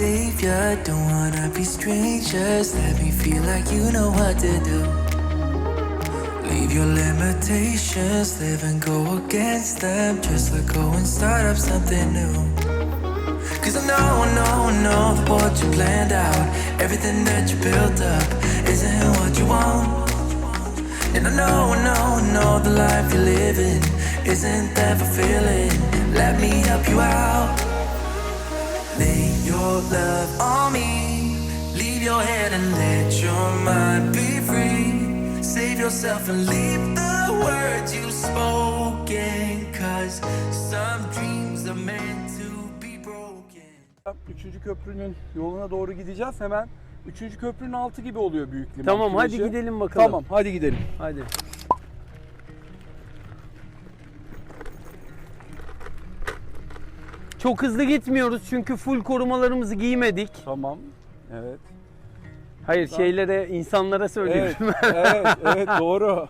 savior. Don't wanna be strangers. Let me feel like you know what to do. Leave your limitations, live and go against them. Just let go and start up something new. Cause I know, I know, I know that what you planned out, everything that you built up, isn't what you want. And I know, I know, I know the life you're living isn't that fulfilling. Let me help you out. Lay your love on me. Leave your head and let your mind be free. Save yourself and leave the words you spoken. Cause some dreams are meant to be broken. Üçüncü köprünün yoluna doğru gideceğiz. Hemen üçüncü köprünün altı gibi oluyor büyük liman. Tamam hadi gidelim bakalım. Tamam hadi gidelim. Hadi. Çok hızlı gitmiyoruz çünkü full korumalarımızı giymedik. Tamam. Evet. Hayır şeylere, insanlara Evet, söylüyorum. evet, evet doğru.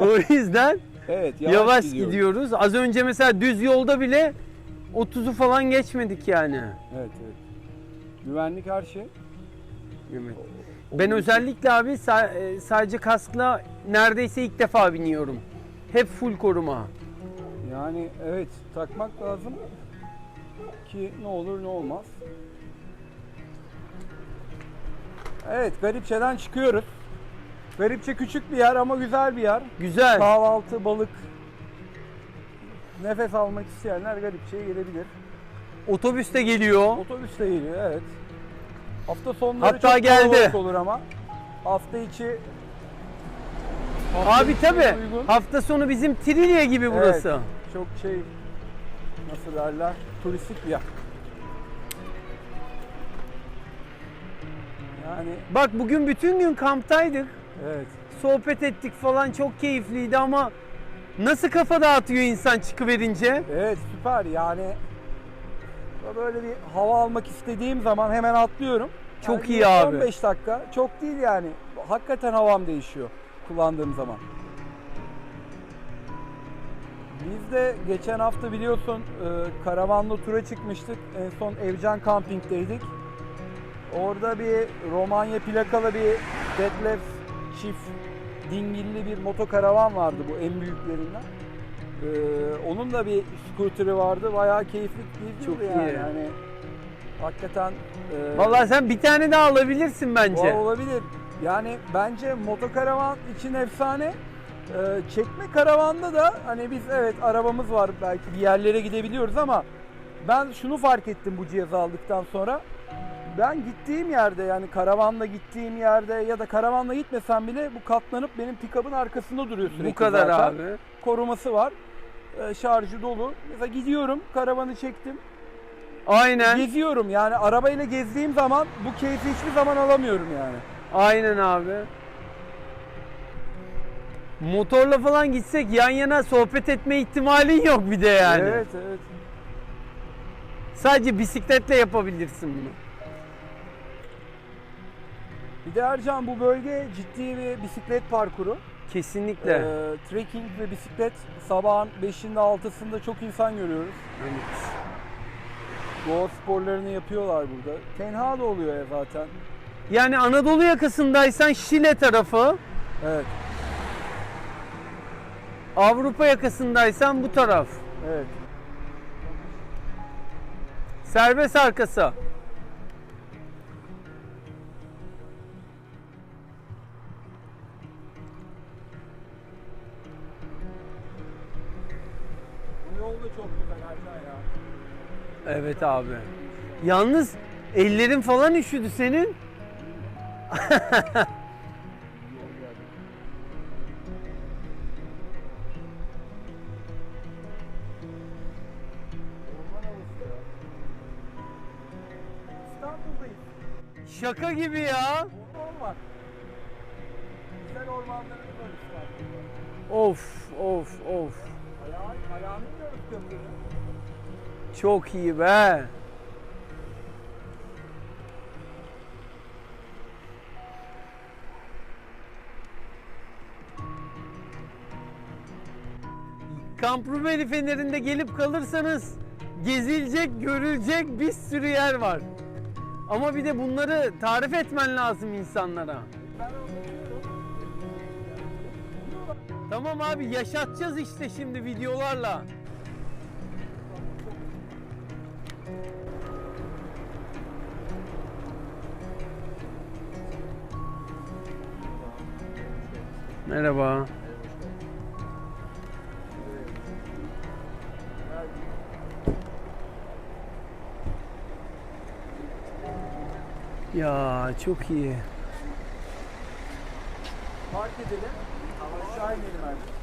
o yüzden Evet, yavaş, gidiyoruz. gidiyoruz. Az önce mesela düz yolda bile 30'u falan geçmedik yani. Evet, evet. Güvenlik her şey. Evet. Ben özellikle abi e, sadece kaskla neredeyse ilk defa biniyorum. Hep full koruma. Yani evet takmak lazım ki ne olur ne olmaz. Evet Garipçe'den çıkıyoruz. Garipçe küçük bir yer ama güzel bir yer. Güzel. Kahvaltı, balık, nefes almak isteyenler Garipçe'ye gelebilir. Otobüs de geliyor. Otobüs de geliyor evet. Hafta sonları Hatta çok geldi. olur ama hafta içi hafta Abi tabi hafta sonu bizim Trilye gibi burası. Evet, çok şey nasıl derler turistik bir yer. Yani Bak bugün bütün gün kamptaydık. evet Sohbet ettik falan çok keyifliydi ama nasıl kafa dağıtıyor insan çıkıverince? evet süper yani böyle bir hava almak istediğim zaman hemen atlıyorum. Çok iyi abi. 15 dakika çok değil yani. Hakikaten havam değişiyor kullandığım zaman. Biz de geçen hafta biliyorsun e, karavanla tura çıkmıştık. En son Evcan Camping'deydik. Orada bir Romanya plakalı bir Detlef çift dingilli bir motokaravan vardı bu en büyüklerinden. E, onun da bir scooter'ı vardı. Bayağı keyifli bir Çok yani. iyi. Yani hakikaten e, Vallahi sen bir tane daha alabilirsin bence. o olabilir. Yani bence motokaravan için efsane. Ee, çekme karavanda da hani biz evet arabamız var belki bir yerlere gidebiliyoruz ama ben şunu fark ettim bu cihazı aldıktan sonra. Ben gittiğim yerde yani karavanla gittiğim yerde ya da karavanla gitmesem bile bu katlanıp benim pick-up'ın arkasında duruyor sürekli Bu kadar zaten. abi. Koruması var. Ee, şarjı dolu. Mesela gidiyorum karavanı çektim. Aynen. Geziyorum yani arabayla gezdiğim zaman bu keyfi hiçbir zaman alamıyorum yani. Aynen abi. Motorla falan gitsek yan yana sohbet etme ihtimalin yok bir de yani. Evet evet. Sadece bisikletle yapabilirsin bunu. Bir de Ercan bu bölge ciddi bir bisiklet parkuru. Kesinlikle. Ee, trekking ve bisiklet sabahın 5'inde 6'sında çok insan görüyoruz. Doğa sporlarını yapıyorlar burada. Tenha da oluyor ya zaten. Yani Anadolu yakasındaysan Şile tarafı, Evet, Avrupa yakasındaysan bu taraf. evet. Serbest arkası. Bu yol da çok güzel Ercan ya. Evet abi. Yalnız ellerin falan üşüdü senin. Şaka gibi ya. Orman var. Güzel ormanlarımız var İstanbul'da. Of of of. Ayağın, ayağını yiyoruz köprünün. Çok iyi be. Kamp Rumeli Feneri'nde gelip kalırsanız gezilecek, görülecek bir sürü yer var. Ama bir de bunları tarif etmen lazım insanlara. Tamam abi yaşatacağız işte şimdi videolarla. Merhaba. Ya çok iyi. Park edelim. Aşağı inelim artık.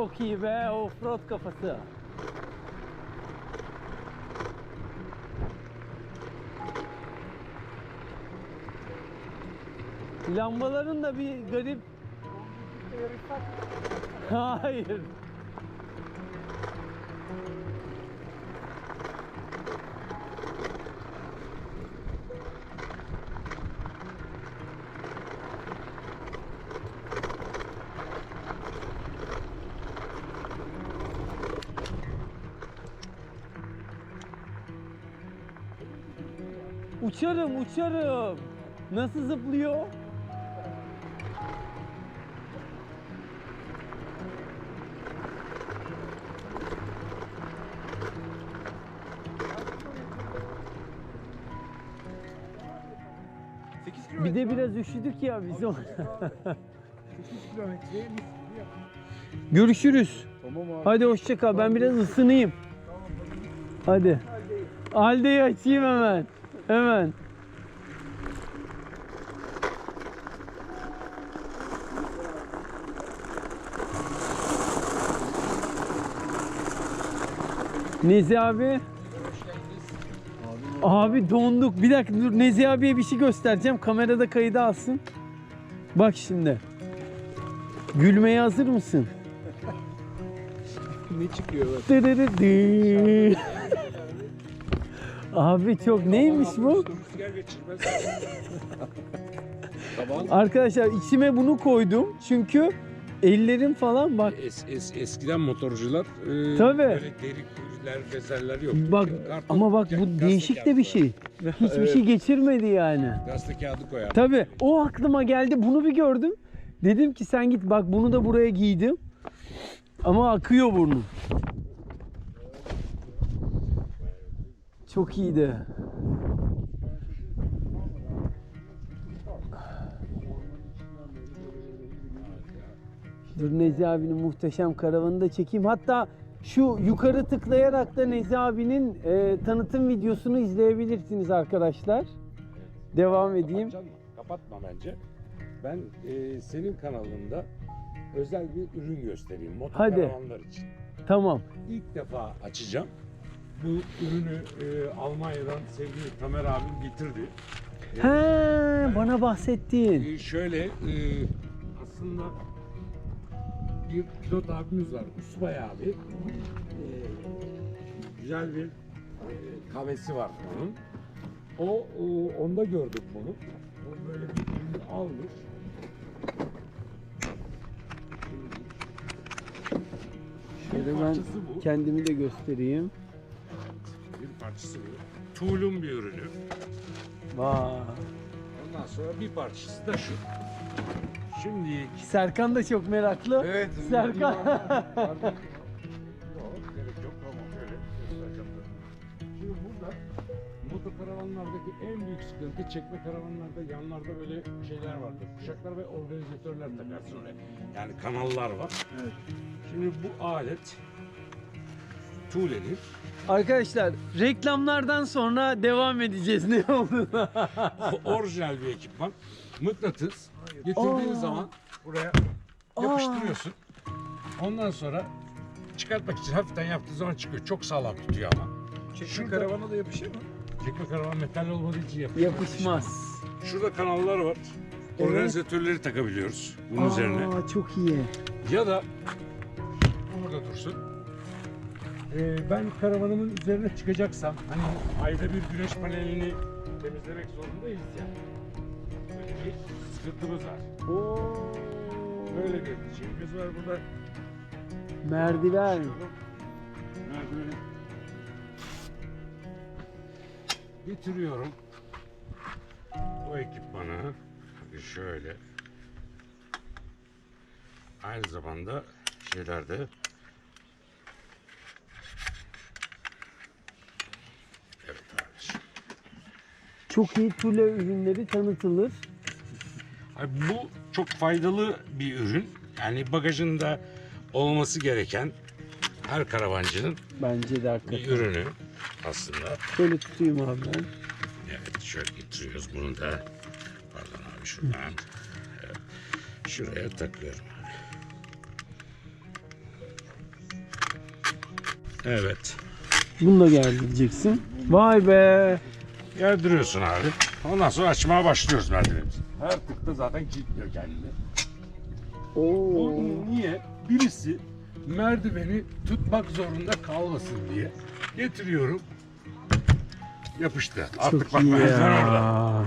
Çok iyi be offroad kafası. Lambaların da bir garip... Hayır. Uçarım. Nasıl zıplıyor? Bir de biraz üşüdük ya biz o. Görüşürüz. Hadi hoşça kal. Ben biraz ısınayım. Hadi. Haldeyi açayım hemen. Hemen. Nezi abi. Abi donduk. Bir dakika dur Nezi abiye bir şey göstereceğim. Kamerada kaydı alsın. Bak şimdi. Gülmeye hazır mısın? Ne çıkıyor bak. Abi çok neymiş bu? Arkadaşlar içime bunu koydum çünkü ellerim falan bak es, es, eskiden motorcular e, Tabii. böyle deri kuyular vesairler yoktu. bak Karton, ama bak bu gazete değişik de kağıdı bir şey. Hiçbir şey geçirmedi yani. Gazete kağıdı koyar. Tabi o aklıma geldi bunu bir gördüm. Dedim ki sen git bak bunu da buraya giydim. Ama akıyor burnum. Çok iyiydi. Dur Nezi abinin muhteşem karavanını da çekeyim. Hatta şu yukarı tıklayarak da Nezi abinin e, tanıtım videosunu izleyebilirsiniz arkadaşlar. Devam edeyim. Mı? Kapatma bence. Ben e, senin kanalında özel bir ürün göstereyim Hadi. motokaravanlar için. Tamam. İlk defa açacağım. Bu ürünü e, Almanya'dan sevgili Tamer abim getirdi. He, bana bahsettin. e, şöyle e, aslında bir pilot abimiz var Usbay abi. E, güzel bir e, kahvesi var onun. O, o onda gördük bunu. O böyle bir ürünü almış. Şöyle ben bu. kendimi de göstereyim. Bir parçası bu. Tuğlun bir ürünü. Vay. Ondan sonra bir parçası da şu. Şimdi Serkan da çok meraklı. Evet. Serkan. Yok gerek yok tamam şöyle göstereceğim ben. Şimdi burada motokaravanlardaki en büyük sıkıntı çekme karavanlarda yanlarda böyle şeyler vardır. Kuşaklar ve organizatörler takarsın oraya. Yani kanallar var. Şimdi bu alet Tuğle'nin Arkadaşlar reklamlardan sonra devam edeceğiz ne oldu? orijinal bir ekipman. Mıknatıs getirdiğin Aa. zaman buraya yapıştırıyorsun. Ondan sonra çıkartmak için hafiften yaptığı zaman çıkıyor. Çok sağlam tutuyor ama. Çekme Şurada- karavana da yapışır mı? Çekme karavan metal olmadığı için yapışmaz. Yapışmaz. Şurada kanallar var. Evet. Organizatörleri takabiliyoruz bunun üzerine. Aa, çok iyi. Ya da burada dursun. Ee, ben karavanımın üzerine çıkacaksam hani ayda bir güneş panelini temizlemek zorundayız ya. Böyle bir sıkıntımız var. Oo. Böyle bir şeyimiz var burada. Merdiven. Merdiveni getiriyorum. Bu ekipmanı şöyle aynı zamanda şeylerde Evet kardeşim. Çok iyi tule ürünleri tanıtılır. Bu çok faydalı bir ürün. Yani bagajında olması gereken her karavancının Bence de bir hakikaten. ürünü aslında. Şöyle tutayım abi ben. Evet şöyle getiriyoruz bunu da. Pardon abi şuradan. Evet, şuraya takıyorum abi. Evet. Bunu da gerdireceksin. Vay be. Gerdiriyorsun abi. Ondan sonra açmaya başlıyoruz merdivenimizi. Her tıkta zaten kilitliyor kendini. Oo. Niye? Birisi merdiveni tutmak zorunda kalmasın diye getiriyorum. Yapıştı. Artık Çok bak iyi merdiven orada.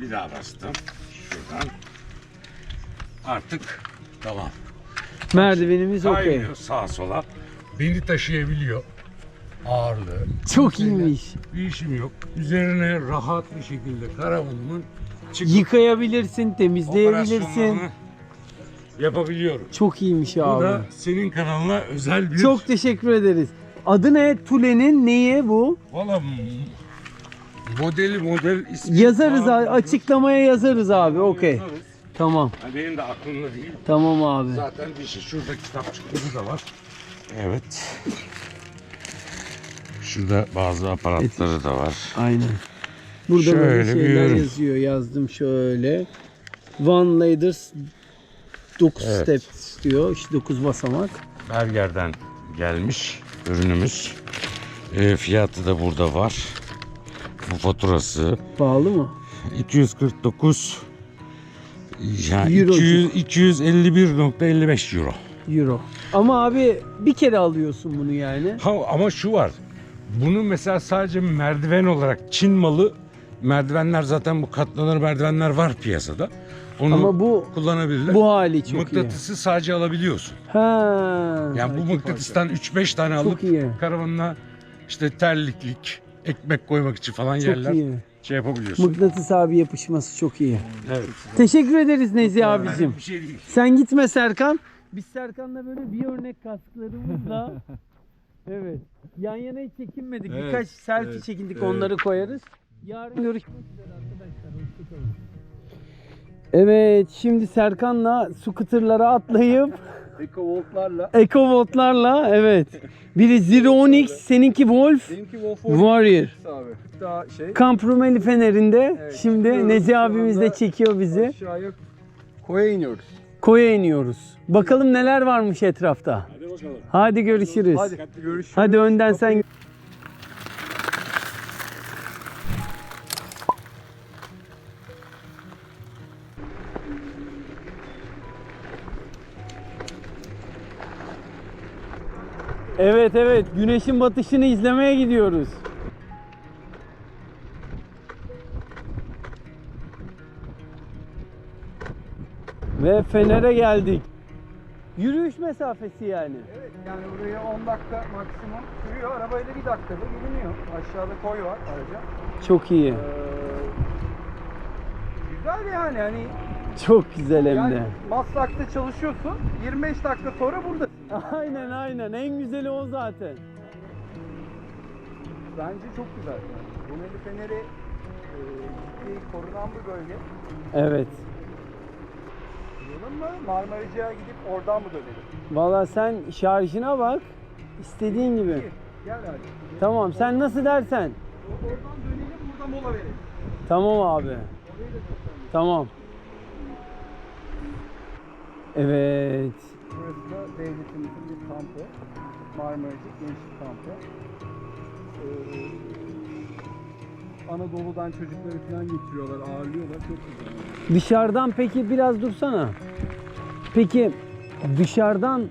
Bir daha bastım. Şuradan. Artık tamam. Merdivenimiz okey. Kaymıyor sağa sola. Beni taşıyabiliyor. Ağırlığı. Çok iyiymiş. Bir işim yok. Üzerine rahat bir şekilde karavanımın çıkıp Yıkayabilirsin, temizleyebilirsin. operasyonlarını yapabiliyorum. Çok iyiymiş Bu abi. da senin kanalına özel bir... Çok teşekkür ederiz. Adı ne? Tule'nin neyi bu? Valla m- modeli model ismi... Yazarız Abi, abi. Açıklamaya yazarız abi. Okey. yazarız. Tamam. Ha, Benim de aklımda değil. Tamam abi. Zaten bir şey. Şurada kitapçıkları da var. Evet. Şurada bazı aparatları da var. Aynen. Burada Şöyle böyle bir şeyler ürün. yazıyor. Yazdım şöyle. One Ladders 9 Evet. steps diyor. İşte 9 basamak. Berger'den gelmiş ürünümüz. E, fiyatı da burada var. Bu faturası Pahalı mı? 249 yani Euro. 200, 251.55 euro. Euro. Ama abi bir kere alıyorsun bunu yani. Ha, ama şu var. Bunu mesela sadece merdiven olarak Çin malı merdivenler zaten bu katlanır merdivenler var piyasada. Onu Ama bu kullanabilirler. bu hali çok Mıknatısı sadece alabiliyorsun. iyi. Ha. Yani bu mıknatıstan 3-5 tane alıp Çok iyi. karavanına işte terliklik, ekmek koymak için falan yerler Çok iyi. şey yapabiliyorsun. Mıknatıs abi yapışması çok iyi. Evet. Teşekkür ederiz Nezi abicim. Bir şey değil. Sen gitme Serkan. Biz Serkan'la böyle bir örnek kasklarımızla evet yan yana hiç çekinmedik. Evet, Birkaç selfie evet, çekindik evet. onları koyarız. Yarın görüşmek üzere arkadaşlar. Hoşçakalın. Evet şimdi Serkan'la scooter'lara atlayıp Ekovoltlarla. Ecovolt'larla evet. Biri Zero Onyx, seninki Wolf, Benimki Wolf Warrior. abi. Daha şey. Kamp Rumeli Fener'inde Evet, şimdi çıkıyoruz. Nezi Şu abimiz de anda çekiyor bizi. Aşağıya koya iniyoruz. Koya iniyoruz. Bakalım neler varmış etrafta. Hadi bakalım. Hadi görüşürüz. Hadi görüşürüz. Hadi önden sen. Evet evet güneşin batışını izlemeye gidiyoruz. Ve Fener'e geldik. Yürüyüş mesafesi yani. Evet yani buraya 10 dakika maksimum sürüyor. Arabayla bir dakikada geliniyor. Aşağıda koy var ayrıca. Çok iyi. Ee, güzel yani hani Çok güzel hem yani de. Maslak'ta çalışıyorsun 25 dakika sonra burada. Aynen aynen en güzeli o zaten. Bence çok güzel. Yani. Rumeli Feneri e, ciddi korunan bir bölge. Evet. Duralım mı? Marmaracık'a gidip oradan mı dönelim? Valla sen şarjına bak. İstediğin gibi. Gel hadi. Tamam sen nasıl dersen. Oradan dönelim burada mola verelim. Tamam abi. Tamam. Evet. Burası da devletimizin bir kampı. Marmaracık Gençlik Kampı. Ee, Anadolu'dan çocukları falan getiriyorlar, ağırlıyorlar. Çok güzel. Dışarıdan peki biraz dursana. Peki dışarıdan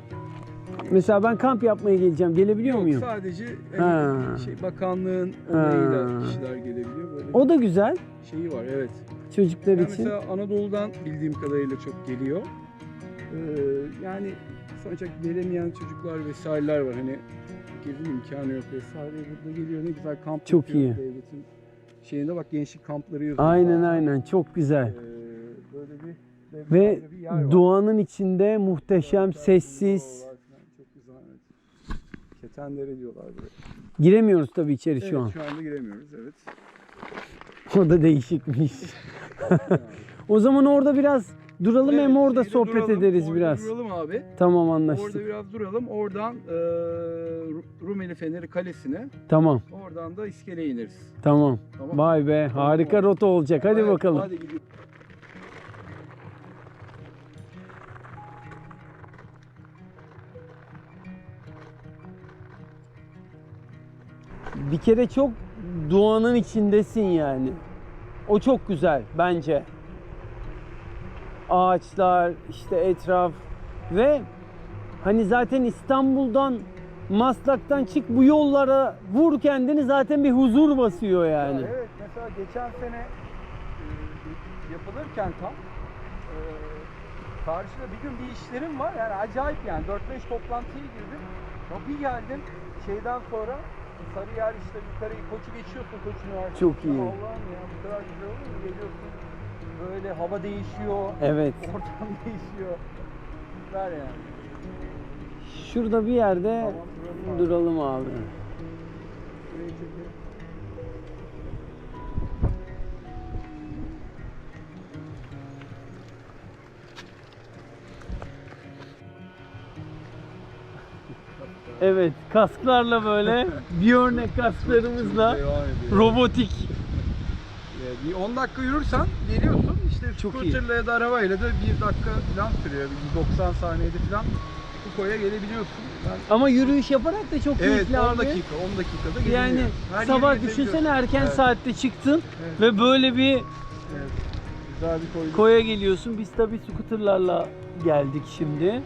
mesela ben kamp yapmaya geleceğim. Gelebiliyor Yok, muyum? sadece Ha. evet, şey bakanlığın Ha. onayıyla kişiler gelebiliyor. Böyle O da güzel şeyi var evet. çocuklar Yani için. mesela Anadolu'dan bildiğim kadarıyla çok geliyor. Ee, yani sonuçta gelemeyen çocuklar vesaireler var. Hani gezin imkanı yok vesaire. Burada geliyor ne güzel kamp Çok iyi. devletin şeyinde bak gençlik kampları yazıyor. Aynen aynen çok güzel. Ee, böyle bir Ve böyle bir yer var. doğanın içinde muhteşem, sessiz. Var falan, Çok güzel evet. Diyorlar buraya. Giremiyoruz tabii içeri Evet, şu an. şu anda giremiyoruz evet. O da değişikmiş. o zaman orada biraz duralım hem Evet, orada şeyde sohbet duralım, ederiz orada biraz. Duralım abi. Tamam Orada anlaştık. biraz duralım. Oradan e, Ru- Rumeli Feneri Kalesi'ne, Tamam oradan da iskeleye ineriz. tamam. Tamam. Vay be harika rota olacak. Hadi Evet, bakalım. Hadi gidiyoruz. Bir kere çok doğanın içindesin yani. O çok güzel bence. Ağaçlar, işte etraf ve hani zaten İstanbul'dan Maslak'tan çık bu yollara vur kendini zaten bir huzur basıyor yani. Ya evet mesela geçen sene e, yapılırken tam e, karşıda bir gün bir işlerim var yani acayip yani 4-5 toplantıya girdim. Ya bir geldim şeyden sonra Sarıyer işte yukarı koçu geçiyorsun Koç Üniversitesi. Çok iyi. Allah'ım ya bu kadar güzel olur mu? Geliyorsun böyle hava değişiyor, Evet. ortam değişiyor. Ver yani. Şurada bir yerde Tamam, duralım abi. Şurayı çekelim. Evet, kasklarla böyle bir örnek kasklarımızla robotik. Evet, Bir 10 dakika yürürsen geliyorsun işte Çok scooterla ya da arabayla da 1 dakika falan sürüyor. Bir 90 saniyede falan bu koya gelebiliyorsun. Ben, Ama yürüyüş yaparak da çok evet keyifli 10 abi. dakika 10 dakikada geliniyor. Yani Her sabah düşünsene erken Evet. saatte çıktın Evet. ve böyle bir Evet. Güzel bir koy. koya geliyorsun. Biz tabii scooterlarla geldik şimdi.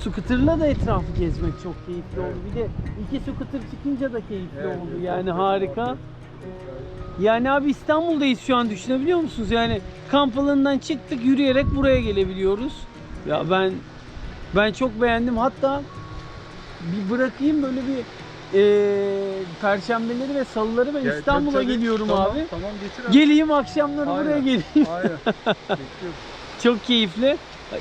Scooterla da etrafı gezmek çok keyifli Evet. oldu. Bir de iki scooter çıkınca da keyifli Evet, oldu. evet, Yani harika. güzel. Yani abi İstanbul'dayız şu an düşünebiliyor musunuz? Yani kamp alanından çıktık yürüyerek buraya gelebiliyoruz. Ya ben ben çok beğendim. Hatta bir bırakayım böyle bir eee perşembeleri ve salıları ben İstanbul'a geliyorum Tamam, abi. Tamam getir abi. Geleyim akşamları Aynen. buraya geleyim. Aynen. Bekliyorum. Çok keyifli.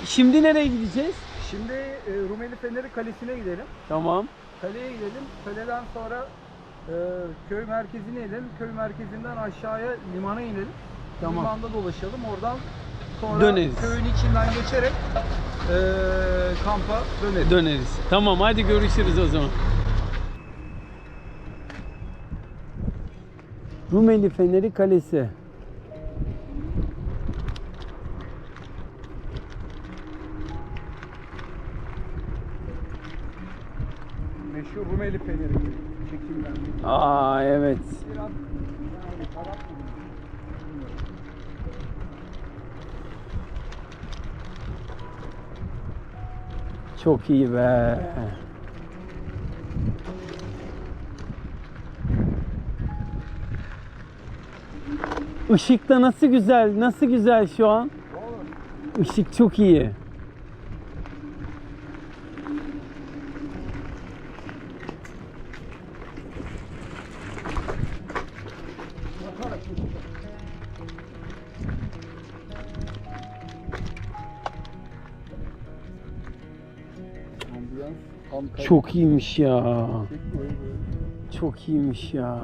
Şimdi nereye gideceğiz? Şimdi e, Rumeli Feneri Kalesi'ne gidelim. Tamam. Kaleye gidelim. Kaleden sonra e, köy merkezine inelim. Köy merkezinden aşağıya limana inelim. Tamam. Limanda dolaşalım. Oradan sonra Döneriz. köyün içinden geçerek e, kampa döneriz. Döneriz. Tamam hadi görüşürüz o zaman. Rumeli Feneri Kalesi. Meşhur Rumeli Feneri. Aa evet. Çok iyi be. Işık da nasıl güzel, nasıl güzel şu an. Işık çok iyi. Çok iyiymiş ya. Çok iyiymiş ya.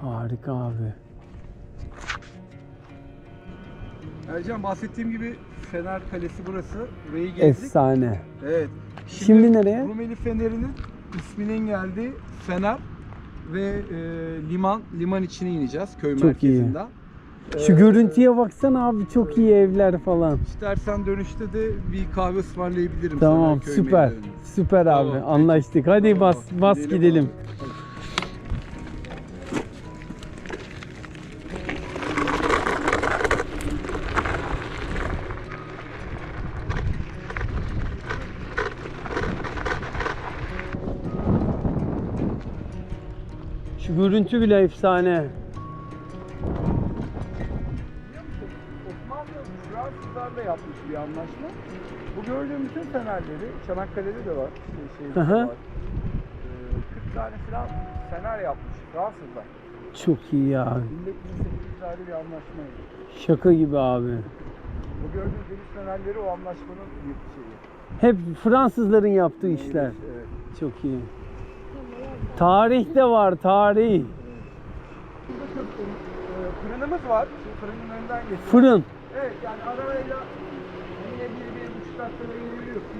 Harika abi. Ercan bahsettiğim gibi Fener Kalesi burası. Burayı gezdik. Efsane. Evet. Şimdi nereye? Rumeli Feneri'nin isminin geldiği Fener ve e, liman liman içine ineceğiz köy Çok iyi. Şu görüntüye baksana abi çok iyi evler falan. İstersen dönüşte de bir kahve ısmarlayabilirim Tamam sana süper. meydanında. Süper abi Tamam. anlaştık. Hadi Tamam, bas bas gidelim gidelim. Şu görüntü bile efsane. Fransızlarla yapmış bir anlaşma. Bu gördüğüm bütün fenerleri Çanakkale'de de var. Şey, şeyde de var. Ee, 40 tane falan fener yapmış Fransızlar. Çok iyi ya. 1800'lerde bir anlaşma. Şaka gibi abi. Bu gördüğünüz deniz fenerleri o anlaşmanın bir şeyi. Hep Fransızların yaptığı işler. Evet. Çok iyi. Tarih de var, tarih. Burada çok, e, fırınımız var. Şu fırının önünden geçiyor. Fırın. Evet yani arabayla yine bir, bir buçuk dakikada gelebiliyorsun.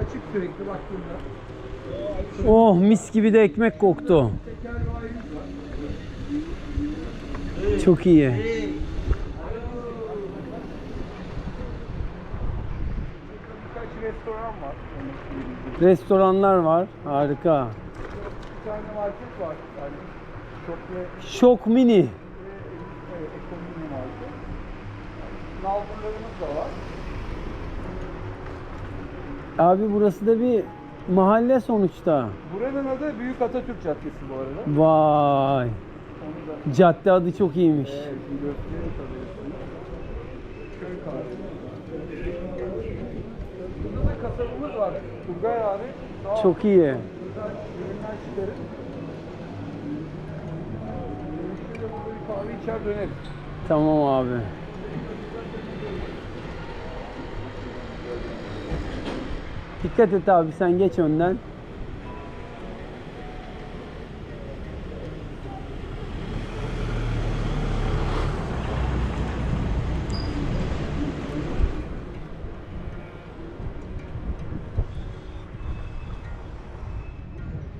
Açık sürekli baktığında. Oh mis gibi de ekmek koktu. Çok iyi. Birkaç restoran var. Restoranlar var. Harika. Bir tane market var. Yani çok ve Şok mini. ekonomi market. Nalburlarımız da var. Abi burası da bir mahalle sonuçta. Buranın adı Büyük Atatürk Caddesi bu arada. Vay. Da Cadde adı çok iyiymiş. evet, bir göstereyim tabii. Köy kahvesi. Burada da kasabımız var. Turgay abi. Sağ. Çok iyi. Ürünler. Dönüşte de burada bir kahve içer döneriz. Tamam abi. Dikkat et abi sen geç önden.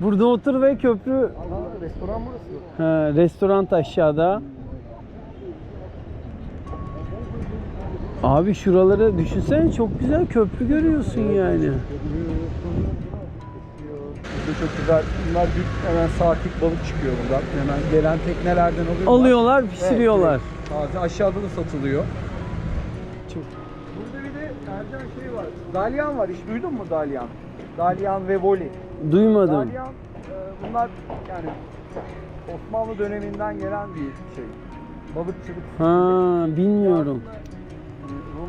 Burada otur ve köprü Aha, restoran burası. Ha, restoran aşağıda. Abi şuraları düşünsene çok güzel köprü görüyorsun yani. Burada çok güzel. Bunlar büyük hemen saatlik balık çıkıyor buradan. Hemen gelen teknelerden alıyorlar. Alıyorlar, pişiriyorlar. Evet, evet. Taze aşağıda da satılıyor. Çok- Burada bir de Ercan şey var. Dalyan var. Hiç duydun mu Dalyan? Dalyan ve Voli. Duymadım. Dalyan e, bunlar yani Osmanlı döneminden gelen bir şey. Balıkçılık. Ha, bilmiyorum. Aslında,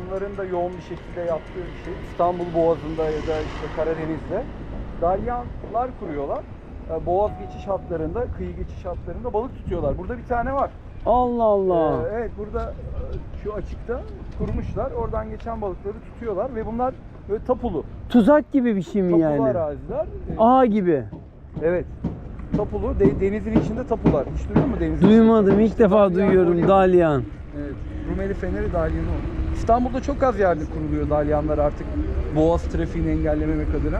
Rumların da yoğun bir şekilde yaptığı bir şey. İstanbul Boğazı'nda ya da işte Karadeniz'de dalyanlar kuruyorlar. E, Boğaz geçiş hatlarında, kıyı geçiş hatlarında balık tutuyorlar. Burada bir tane var. Allah Allah. Ee, evet burada e, şu açıkta kurmuşlar. Oradan geçen balıkları tutuyorlar ve bunlar böyle tapulu. Tuzak gibi bir şey mi Tapulu yani? araziler. Ee, Ağ gibi. Evet. Tapulu. De- denizin içinde tapular. Hiç duydun mu denizin Duymadım. ilk defa Dalyan, duyuyorum dalyan. Evet. Rumeli Feneri dalyanı o. İstanbul'da çok az yerde kuruluyor dalyanlar artık boğaz trafiğini engellememek adına.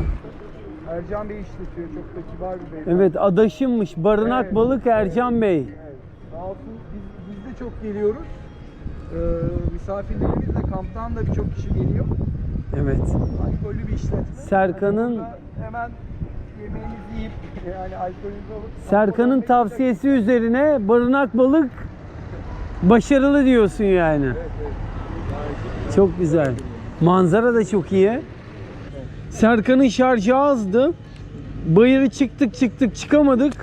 Ercan Bey işletiyor. Çok da kibar bir beyefendi. Evet adaşımmış. Barınak Evet. balık Ercan Bey. Evet. Sağ olsun biz, biz de çok geliyoruz. Ee, misafirlerimiz de kamptan da birçok kişi geliyor. Evet. Alkollü bir işletme. Serkan'ın- Hani burada hemen yemeğinizi yiyip yani alkolünüzü alıp Serkan'ın tavsiyesi üzerine barınak balık başarılı diyorsun yani. Evet, evet. Çok güzel. Manzara da çok iyi. Serkan'ın şarjı azdı. Bayırı çıktık çıktık çıkamadık.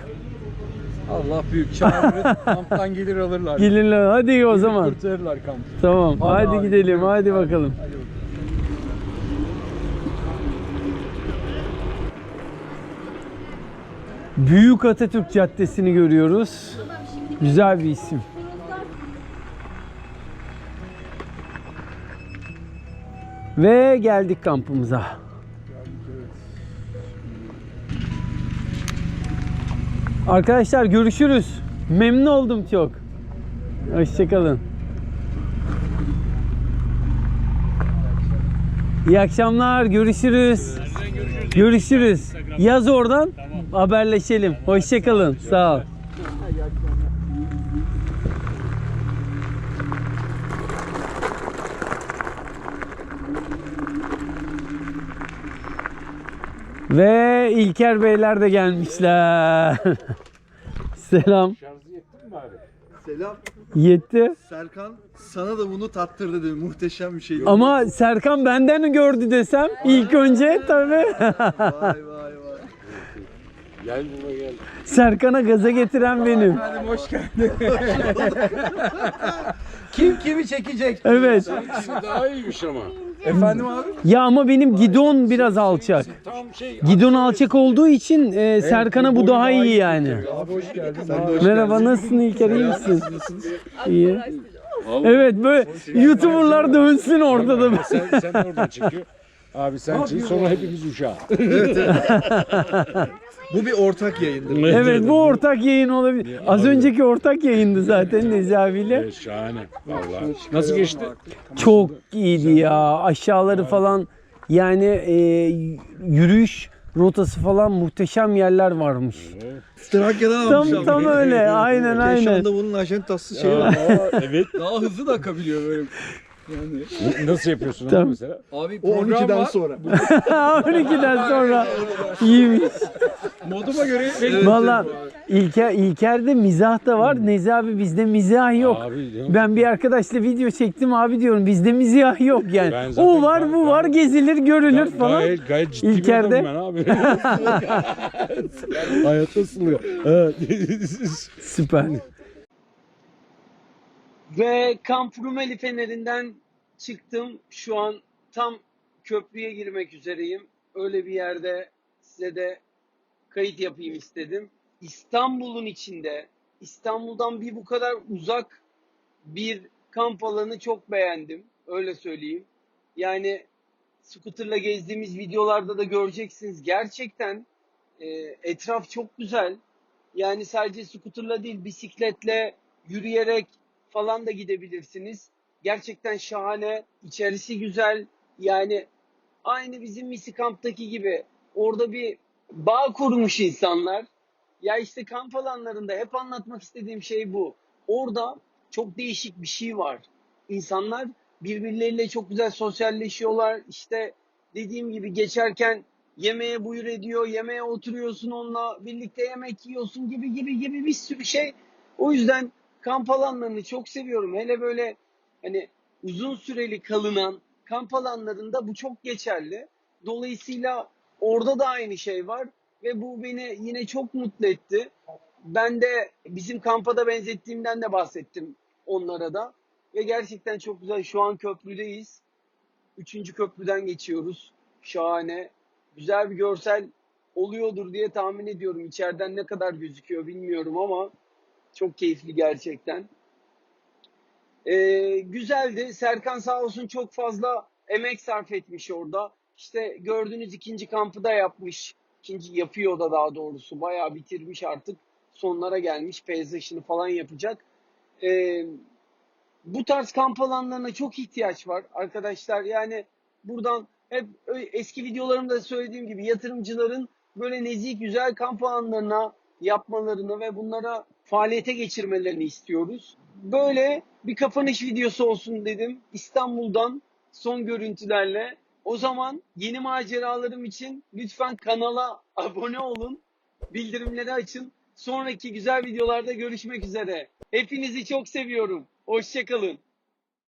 Allah büyük çağırır. kamptan gelir alırlar. Gelirler hadi o zaman. Kurtarırlar kampı. Tamam Hadi hadi gidelim gidiyoruz. hadi bakalım. Hadi bakalım. Büyük Atatürk Caddesi'ni görüyoruz. Güzel bir isim. Ve geldik kampımıza. Arkadaşlar görüşürüz. Memnun oldum çok. Hoşçakalın. İyi akşamlar. Görüşürüz. Görüşürüz. Yaz oradan. Haberleşelim. Hoşçakalın. Sağ ol. Ve İlker Beyler de gelmişler. Selam. Şarjı yetti mi bari? Selam. Yetti. Serkan sana da bunu tattırdı dedi. Muhteşem bir şey. Ama Serkan benden gördü desem ilk önce tabii. Vay vay vay. Gel baba gel. Serkan'a gaza getiren benim. Efendim hoş geldin. Kim kimi çekecek? Evet. Seninkisi daha iyiymiş ama. Efendim abi? Ya ama benim gidon biraz alçak. Tam şey. Gidon alçak olduğu için e, Serkan'a bu daha iyi yani. Abi hoş geldin. Sen de hoş Merhaba nasılsın İlker iyi misin? İyi. Evet böyle YouTuber'lar dönsün ortada. Sen, sen oradan çekiyor. Abi sen çek sonra hepimiz uşağı. Bu bir ortak yayındır. Evet bu ortak yayın olabilir. Az önceki ortak yayındı zaten Nezi abiyle. Evet, şahane. Vallahi. Nasıl geçti? Çok iyiydi ya. Aşağıları falan yani e, yürüyüş rotası falan muhteşem yerler varmış. Trakya'dan almış Tam abi. tam öyle. Aynen Şu aynen. anda bunun ajantası şey var. evet. Daha hızlı da akabiliyor böyle. Nasıl yapıyorsun Tamam. mesela? Abi O 12'den sonra. 12'den sonra iyiymiş. moduma göre Valla İlker, İlker'de mizah da var. Nezi abi bizde mizah yok. Abi? Ben bir arkadaşla video çektim abi diyorum bizde mizah yok yani. Ben o var ben- bu ben- var gezilir görülür Ga- falan. Gayet, gayet ciddi İlker'de- bir adamım ben abi. Hayatta sılıyor. Evet. Süper. Ve Kamp Rumeli Feneri'nden çıktım. Şu an tam köprüye girmek üzereyim. Öyle bir yerde size de kayıt yapayım istedim. İstanbul'un içinde, İstanbul'dan bir bu kadar uzak bir kamp alanı çok beğendim. Öyle söyleyeyim. Yani scooter'la gezdiğimiz videolarda da göreceksiniz. Gerçekten e, etraf çok güzel. Yani sadece scooter'la değil bisikletle, yürüyerek falan da gidebilirsiniz. Gerçekten şahane. İçerisi güzel. Yani aynı bizim Misi Kamp'taki gibi orada bir bağ kurmuş insanlar. Ya işte kamp alanlarında hep anlatmak istediğim şey bu. Orada çok değişik bir şey var. İnsanlar birbirleriyle çok güzel sosyalleşiyorlar. İşte dediğim gibi geçerken yemeğe buyur ediyor, yemeğe oturuyorsun onunla birlikte yemek yiyorsun gibi gibi gibi bir sürü şey. O yüzden kamp alanlarını çok seviyorum. Hele böyle hani uzun süreli kalınan kamp alanlarında bu çok geçerli. Dolayısıyla orada da aynı şey var ve bu beni yine çok mutlu etti. Ben de bizim kampa da benzettiğimden de bahsettim onlara da. Ve gerçekten çok güzel. Şu an köprüdeyiz. Üçüncü köprüden geçiyoruz. Şahane. Güzel bir görsel oluyordur diye tahmin ediyorum. İçeriden ne kadar gözüküyor bilmiyorum ama çok keyifli gerçekten. Ee, güzeldi. Serkan sağ olsun çok fazla emek sarf etmiş orada. İşte gördüğünüz ikinci kampı da yapmış. İkinci yapıyor da daha doğrusu. Bayağı bitirmiş artık. Sonlara gelmiş. Peyzajını falan yapacak. Ee, bu tarz kamp alanlarına çok ihtiyaç var arkadaşlar. Yani buradan hep eski videolarımda söylediğim gibi yatırımcıların böyle nezih güzel kamp alanlarına yapmalarını ve bunlara faaliyete geçirmelerini istiyoruz. Böyle bir kapanış videosu olsun dedim. İstanbul'dan son görüntülerle. O zaman yeni maceralarım için lütfen kanala abone olun. Bildirimleri açın. Sonraki güzel videolarda görüşmek üzere. Hepinizi çok seviyorum. Hoşçakalın.